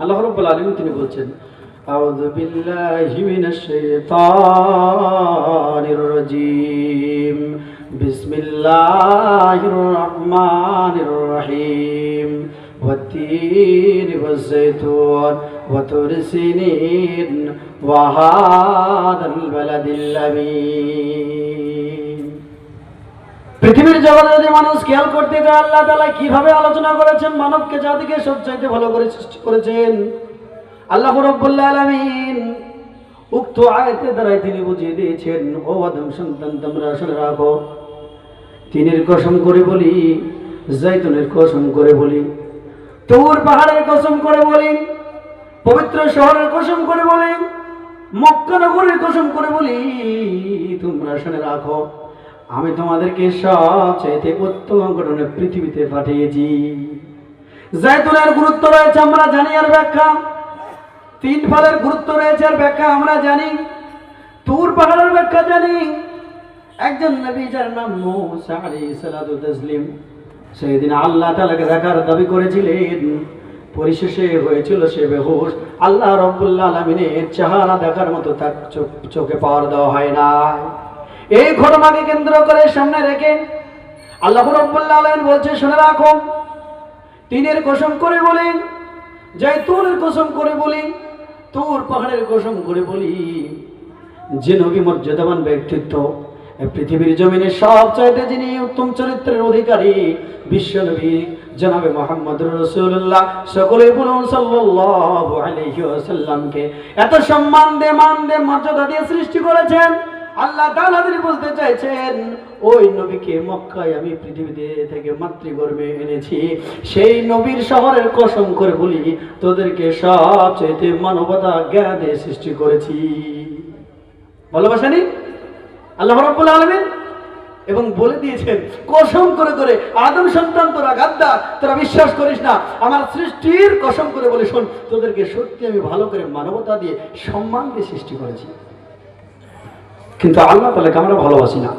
আল্লাহ রব্বুল আলামিন তিনি বলছেন আউযু বিল্লাহি মিনাশ শাইতানির রাজীম বিসমিল্লাহির রহমানির রহিম والتين والزيتون وطور سنين وهذا البلد الأمين পৃথিবীর জগতে যদি মানুষ খেয়াল করতে যায়, আল্লাহ তালা কীভাবে আলোচনা করেছেন? মানবকে জাতিকে সবচাইতে ভালো করে সৃষ্টি করেছেন। আল্লাহ রব্বুল্লাহ আলামিন উক্ত আয়াতে দ্বারাই তিনি বুঝিয়ে দিয়েছেন, ও আদম সন্তান, তোমরা আসলে রাখো। তিনের কসম করে বলি জাইতুনের কসম করে বলি, তোর পাহাড়ের কসম করে বলি, পবিত্র শহরের কসম করে বলি, মক্কা নগরের কসম করে বলি, তোমরা শুনে রাখো। আমি তোমাদেরকে সবচাইতে উত্তম ঘটনা পৃথিবীতে পাঠিয়েছি। জাইতুনের গুরুত্ব রয়েছে, আমরা জানি আর ব্যাখ্যা। তিন ফলের গুরুত্ব রয়েছে আর ব্যাখ্যা আমরা জানি। তুর পাহাড়ের ব্যাখ্যা জানি। একজন নবী যার নাম মুসা আলাইহিস সালাতু তাসলিম, সেদিন আল্লাহ তাআলাকে দেখার দাবি করেছিলেন, পরিশেষে হয়েছিল সে বেহুশ। আল্লাহ রব্বুল্লাহ আলামিনের চেহারা দেখার মতো তার চোখ- চোখে পাওয়ার দেওয়া হয় না এই ঘটনাকে কেন্দ্র করে সামনে রেখে আল্লাহ রব্বুল্লাহ আলামিন বলছে, শুনে রাখো তিনের কসম করে বলি জৈতুনের কসম করে বলি, তোর পাহাড়ের কসম করে বলি, যে নবী মর্যাদাবান ব্যক্তিত্ব পৃথিবীর জমিনে সব চাইতে যিনি উত্তম চরিত্রের অধিকারী, বিশ্ব নবী জনাবে মোহাম্মদ রসুল্লাহ সকলে বলুন সাল্লাল্লাহু আলাইহি ওয়াসাল্লামকে, এত সম্মান দে মান দে মর্যাদা দিয়ে সৃষ্টি করেছেন। আল্লাহ বলতে চাইছেন, ওই নবীকে মক্কায় আমি পৃথিবীতে থেকে মাতৃগর্ভে এনেছি। সেই নবীর শহরের কসম করে বলি, তোদেরকে সবচেয়ে মানবতা জ্ঞান সৃষ্টি করেছি। ভালোবাসেনি? আল্লাহ রাব্বুল আলামিন? এবং বলে দিয়েছেন, কসম করে করে, আদম সন্তান তোরা গাদ্দা, তোরা বিশ্বাস করিস না। আমার সৃষ্টির কসম করে বলে শোন, তোদেরকে সত্যি আমি ভালো করে মানবতা দিয়ে সম্মান দিয়ে সৃষ্টি করেছি। কিন্তু আল্লাহ তালাকে আমরা ভালোবাসি না।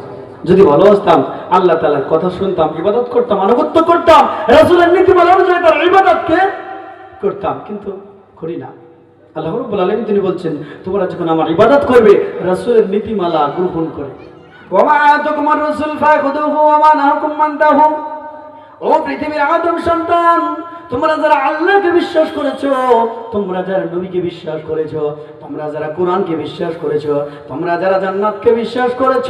যদি ভালোবাসতাম, আল্লাহ তালার কথা শুনতাম, ইবাদত করতাম, আনুগত্য করতাম, রাসুলের নীতিমালা অনুযায়ী তার ইবাদতকে করতাম, কিন্তু করি না। আল্লাহ রব্বুল আলম তিনি বলছেন, তোমরা যখন আমার ইবাদত করবে, রাসূলের নীতিমালা গ্রহণ করে। ওমা তোমার আর-রাসূল ফাখুদুহু ওমা নাহাকুম আনতাহু ও পৃথিবীর আদম সন্তান, তোমরা যারা আল্লাহকে বিশ্বাস করেছ, তোমরা যারা নবীকে বিশ্বাস করেছ, তোমরা যারা কোরআনকে বিশ্বাস করেছ, তোমরা যারা জান্নাতকে বিশ্বাস করেছ,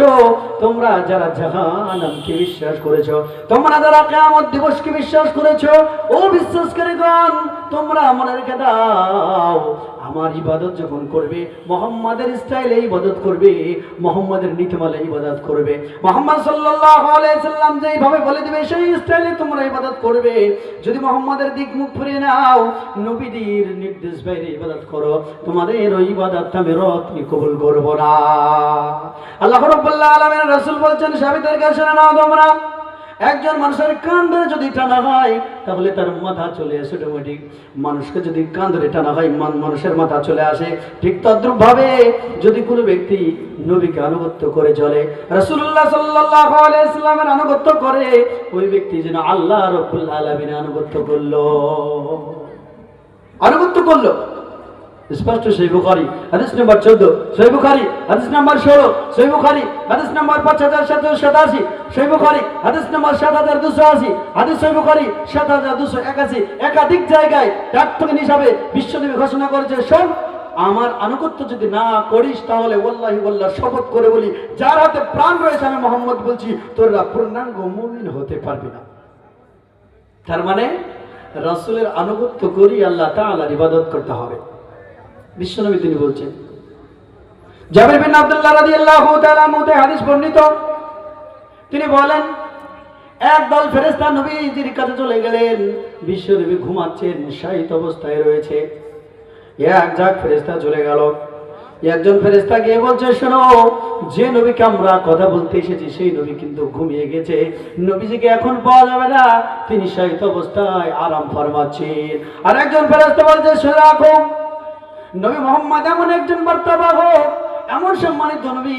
তোমরা যারা জাহানকে বিশ্বাস করেছ, তোমরা যারা কিয়ামত দিবসকে বিশ্বাস করেছ, ও বিশ্বাসকারীগণ তোমরা মনে রেখে দাও। আমার ইবাদত যখন করবে, মোহাম্মদের স্টাইলে ইবাদত করবে, মোহাম্মদের নীতিমালা ইবাদত করবে। মোহাম্মদ সাল্লাল্লাহু আলাইহি সাল্লাম যেইভাবে বলে দিবে, সেই স্টাইলে তোমরা ইবাদত করবে। যদি মোহাম্মদের দিক মুখ ফিরিয়ে নাও, নবীদের নির্দেশ বাইরে ইবাদত করো। তোমাদের ওই ইবাদত আমি রত্নি কবুল করব না। আল্লাহ রাব্বুল আলামিন রাসূল বলছেন সাহাবীদের কাছে নাও তোমরা। একজন মানুষের কান ধরে যদি টানা হয়, তাহলে তার মাথা চলে আসে অটোমেটিক। মানুষকে যদি কান ধরে টানা হয়, মান মানুষের মাথা চলে আসে। ঠিক তদ্রুপ ভাবে যদি কোনো ব্যক্তি নবীকে আনুগত্য করে চলে, রাসূলুল্লাহ সাল্লাল্লাহু আলাইহি ইসলামের আনুগত্য করে, ওই ব্যক্তি যেন আল্লাহ রব্বুল আলামিনের আনুগত্য করল। আনুগত্য করল। স্পষ্ট, সেই বুখারি। হাদিস নাম্বার চোদ্দ, সেই বুখারি। হাদিস নাম্বার ষোলো, সেই বুখারি। হাদিস নাম্বার পাঁচ হাজার সাতশো সাতাশি সেই বুখারি। হাদিস নাম্বার সাত হাজার দুশো আশি, হাদিস সেই বুখারি সাত হাজার দুশো একাশি। একাধিক জায়গায় প্রার্থকের হিসাবে বিশ্বদেবী ঘোষণা করেছে, শোন, আমার আনুগত্য যদি না করিস, তাহলে ওল্লাহি ওল্লাহ শপথ করে বলি, যার হাতে প্রাণ রয়েছে আমি মোহাম্মদ বলছি তোরা পূর্ণাঙ্গ মুমিন হতে পারবি না। তার মানে রাসূলের আনুগত্য করি আল্লাহ তা তাআলার ইবাদত করতে হবে। বিশ্বনবী তিনি বলছেন। জাবির বিন আব্দুল্লাহ তাআলা মুতে হাদিস বর্ণিত। তিনি বলেন এক দল ফেরেশতা নবীজির কাছে চলে গেলেন। বিশ্বনবী ঘুমাচ্ছেন শায়িত অবস্থায় রয়েছে। এক যাক ফেরেশতা চলে গেল। একজন ফেরেশতা গিয়ে বলছে, শোনো, যে নবীকে আমরা কথা বলতে এসেছি, সেই নবী কিন্তু ঘুমিয়ে গেছে। নবীজিকে এখন পাওয়া যাবে না। তিনি শায়িত অবস্থায় আরাম ফরমাচ্ছেন। আর একজন ফেরেশতা বলছে, শুনে নবী মোহাম্মদ এমন একজন বার্তাবাহক এমন সম্মানিত নবী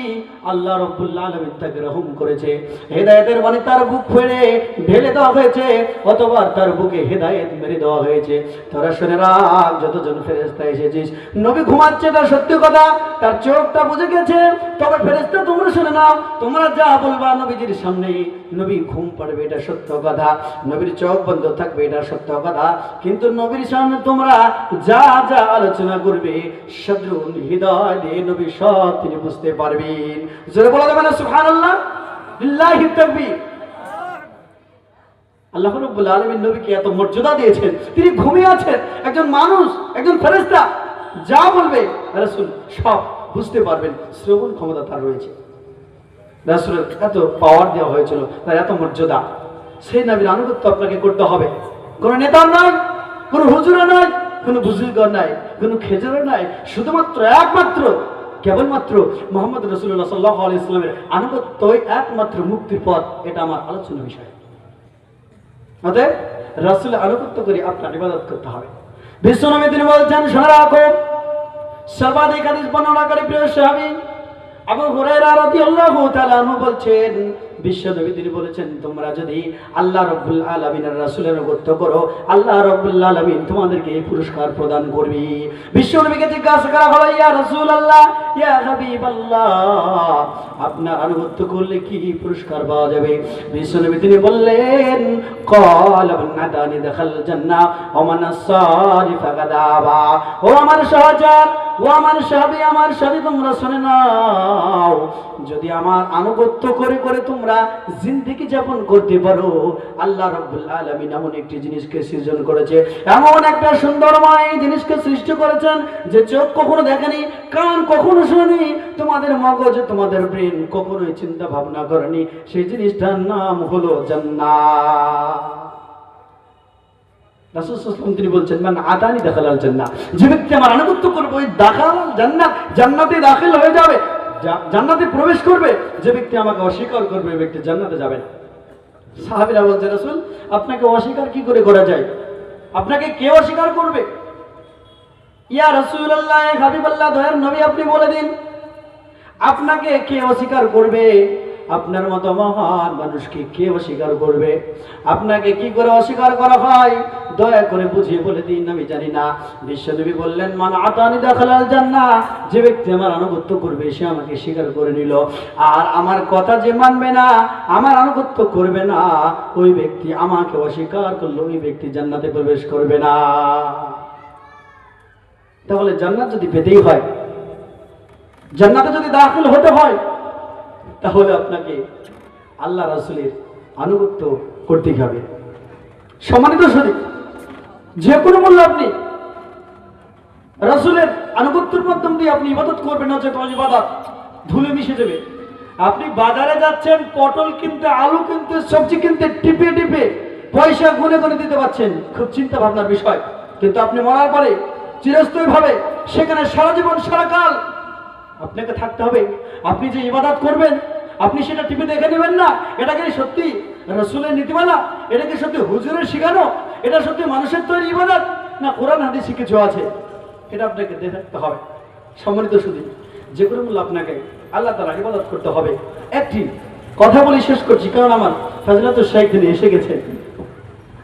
আল্লাহ রব্বুল্লাহ আলমিন তাকে রহম করেছে, হেদায়েতের মানে তার বুক ফেড়ে ঢেলে দেওয়া হয়েছে অতবার তার বুকে হেদায়েত মেরে দেওয়া হয়েছে। তোরা শুনে রাখ যতজন ফেরেস্তা এসেছিস। নবী ঘুমাচ্ছে, তার সত্যি কথা, তার চোখটা বুঝে গেছে, তবে ফেরেস্তা তোমরা শুনে নাও, তোমরা যা বলবা নবীজির সামনে, নবী ঘুম পাড়বে, এটা সত্য কথা। নবীর চোখ বন্ধ থাকবে, এটা সত্য কথা। কিন্তু নবীর সামনে তোমরা যা যা আলোচনা করবে, সদ্রুন হৃদয় দিয়ে নবী সব তিনি বুঝতে পারবেন। জোরে বলা যাবে না লিল্লাহি তাকবীর। আল্লাহ রব্বুল নবীকে এত মর্যাদা দিয়েছেন। তিনি ঘুমিয়ে আছেন। একজন মানুষ, একজন ফেরেস্তা যা বলবে রাসূল, সব বুঝতে পারবেন। শ্রবণ ক্ষমতা তার রয়েছে। রাসূলের এত পাওয়ার দেওয়া হয়েছিল, তার এত মর্যাদা। সেই নবীর আনুগত্য আপনাকে করতে হবে। কোনো নেতার নয়, কোনো হুজুরা নয়, কোনো বুজুর্গ নাই কোনো খেজুরও নাই শুধুমাত্র একমাত্র কেবলমাত্র মোহাম্মদ রসুল্লাহ সাল্লাহ আলি ইসলামের আনুগত্যই একমাত্র মুক্তির পথ, এটা আমার আলোচনা বিষয়। অতএব রাসুল আনুগত্য করে আপনার ইবাদত করতে হবে। বিশ্বনবী তিনি বলছেন সারা সর্বাধিক বর্ণনা করে প্রিয় সাহাবী আবু হুরায়রা রাদিয়াল্লাহু তাআলা বলছেন, বিশ্বনবী তিনি বলেছেন, তোমরা যদি আল্লাহ রব্বুল আলমিনের রাসুলের অনুগত্য করো, আল্লাহ রব্বুল আলমিন তোমাদেরকে এই পুরস্কার প্রদান করবি। বিশ্বনবীকে জিজ্ঞাসা করা হলো, ইয়া রসুল ইয়া হাবিব আপনার আনুগত্য করলে কি পুরস্কার পাওয়া যাবে? বিশ্বনবী তিনি বললেন, কল নাদানি দেখাল জান্না অমানা সারি ফাগাদাবা ও আমার সহচর ও আমার সাহাবী, আমার সাথে তোমরা শুনে নাও। যদি আমার আনুগত্য করে করে তোমরা জিন্দেগি যাপন করতে পারো, আল্লাহ রাব্বুল এমন একটি জিনিসকে সৃজন করেছে। এমন একটা সুন্দরময় জিনিসকে সৃষ্টি করেছেন যে চোখ কখনো দেখেনি, কান কখনো শুনি তোমাদের মগজ, তোমাদের ব্রেন কখনোই চিন্তা ভাবনা করেনি। সেই জিনিসটার নাম হলো জান্নাত। তিনি বলছেন, মান আদানি দাখালাল জান্নাহ। যে ব্যক্তি আমার আনুগত্য করবে ওই দাখালাল জান্নাত, জান্নাতে দাখিল হয়ে যাবে জান্নাতে প্রবেশ করবে, যে ব্যক্তি আমাকে অস্বীকার করবে, ওই ব্যক্তি জান্নাতে যাবে না। সাহাবীরা বলছে রাসূল, আপনাকে অস্বীকার কি করে করা যায়? আপনাকে কে অস্বীকার করবে? ইয়া রাসূলুল্লাহ, হাবিবাল্লাহ, দয়ার নবী, আপনি বলে দিন। আপনাকে কে অস্বীকার করবে? আপনার মতো মহান মানুষকে কে অস্বীকার করবে? আপনাকে কি করে অস্বীকার করা হয়? দয়া করে বুঝিয়ে বলে দিন, আমি জানি না। বিশ্বদেবী বললেন, মান আতানি দাখালাল জান্নাহ। যে ব্যক্তি আমার আনুগত্য করবে, সে আমাকে স্বীকার করে নিল। আর আমার কথা যে মানবে না, আমার আনুগত্য করবে না, ওই ব্যক্তি আমাকে অস্বীকার করল ওই ব্যক্তি জান্নাতে প্রবেশ করবে না। তাহলে জান্নাত যদি পেতেই হয়, জান্নাতে যদি দাখিল হতে হয় তাহলে আপনাকে আল্লাহ রাসুলের আনুগত্য করতেই হবে। সম্মানিত শরীর যে কোনো মূল্য আপনি রাসুলের আনুগত্যের মাধ্যম দিয়ে আপনি ইবাদত করবেন যে তোমার ইবাদত ধুলে মিশে যাবে। আপনি বাজারে যাচ্ছেন, পটল কিনতে, আলু কিনতে, সবজি কিনতে, টিপে টিপে পয়সা গুনে গুনে দিতে পারছেন, খুব চিন্তা ভাবনার বিষয়। কিন্তু আপনি মরার পরে চিরস্থায়ী ভাবে সেখানে সারা জীবন, সারা কাল আপনাকে থাকতে হবে। আপনি যে ইবাদত করবেন, আপনি সেটা টিভি দেখে নেবেন না। এটা কি সত্যি রসুলের নীতিমালা? এটা কি সত্যি হুজুরের শিখানো? এটা সত্যি মানুষের তৈরি ইবাদত? না, কোরআন, হাদিসে কিছু আছে? এটা আপনাকে দেখে থাকতে হবে। সম্মানিত শুধু যে কোনো মূল্য আপনাকে আল্লাহ তালা ইবাদত করতে হবে। একটি কথা বলে শেষ করছি, কারণ আমার ফাজলাতুর শেখ তিনি এসে গেছেন।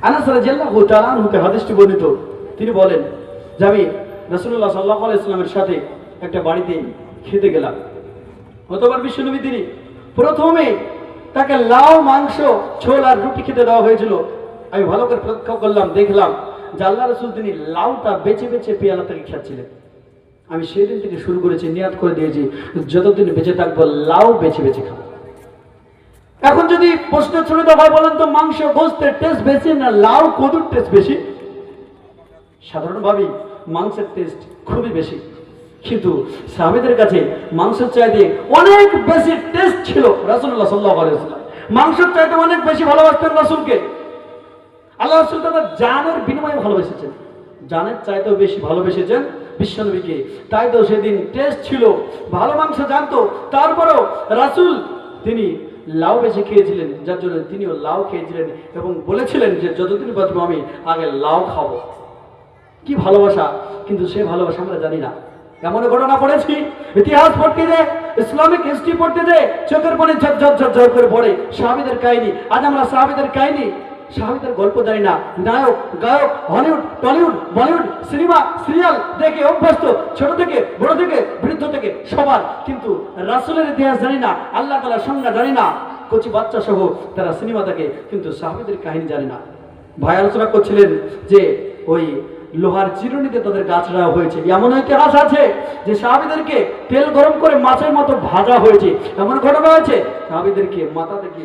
আনাসারা জেল্লাহ তালান হতে হাদিসটি বর্ণিত। তিনি বলেন যে আমি রসুল্লাহ সাল্লাহ ইসলামের সাথে একটা বাড়িতে খেতে গেলাম। গতবার বিশ্বনবী তিনি প্রথমে তাকে লাউ, মাংস ছোল আর রুটি খেতে দেওয়া হয়েছিল। আমি ভালো করে লক্ষ্য করলাম, দেখলাম যে আল্লাহ রসুল তিনি লাউটা বেছে বেছে পেয়ালা থেকে খাচ্ছিলেন আমি সেই দিন থেকে শুরু করেছি, নিয়াত করে দিয়েছি, যতদিন বেঁচে থাকব লাউ বেছে বেছে খাব। এখন যদি প্রশ্ন দেওয়া হয়, বলেন তো মাংস, গোস্তের টেস্ট বেশি না লাউ, কদুর টেস্ট বেশি? সাধারণভাবেই মাংসের টেস্ট খুবই বেশি। কিন্তু সাহাবিদের কাছে মাংসের চাইতে অনেক বেশি টেস্ট ছিল রাসুল্লাহ সাল্লাহ আলাইসাল্লাম মাংসের চাইতে অনেক বেশি ভালোবাসতেন রাসুলকে। আল্লাহ রাসুল তাদের জানের বিনিময়ে ভালোবেসেছেন। জানের চাইতেও বেশি ভালোবেসেছেন বিশ্বনবীকে। তাই তো সেদিন টেস্ট ছিল, ভালো মাংস জানতো, তারপরেও রাসুল তিনি লাউ বেশি খেয়েছিলেন, যার জন্য তিনিও লাউ খেয়েছিলেন এবং বলেছিলেন যে, যতদিন বাঁচবো আমি, আগে লাউ খাব। কি ভালোবাসা, কিন্তু সে ভালোবাসা আমরা জানি না। এমন ঘটনা পড়েছি? ইতিহাস পড়তে যে ইসলামিক হিস্ট্রি পড়তে যে চোখের পানি ঝরঝর ঝরঝর করে পড়ে, সাহাবিদের কাহিনী। আজ আমরা সাহাবিদের কাহিনী, সাহাবিদের গল্প জানি না। নায়ক, গায়ক, Hollywood, Tollywood, Bollywood, cinema, serial দেখে অভ্যস্ত, ছোট থেকে, বড় থেকে, বৃদ্ধ থেকে, সবার। কিন্তু রাসুলের ইতিহাস জানি না, আল্লাহ তালার সংজ্ঞা জানি না। কচি বাচ্চা সহ তারা সিনেমা দেখে, কিন্তু সাহাবিদের কাহিনী জানি না। ভাই আলোচনা করছিলেন যে ওই লোহার চিরুনিতে তাদের গাছরা হয়েছে। এমন ইতিহাস আছে যে সাহাবিদেরকে তেল গরম করে মাছের মতো ভাজা হয়েছে। এমন ঘটনা হয়েছে, সাহাবিদেরকে মাথা থেকে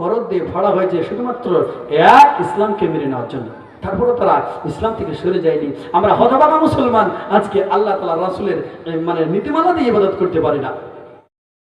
করদ দিয়ে ফাড়া হয়েছে শুধুমাত্র এক ইসলামকে মেনে নেওয়ার জন্য। তারপরে তারা ইসলাম থেকে সরে যায়নি। আমরা হতবাগা মুসলমান, আজকে আল্লাহ তালা রাসুলের মানে নীতিমালা দিয়ে ইবাদত করতে পারি না।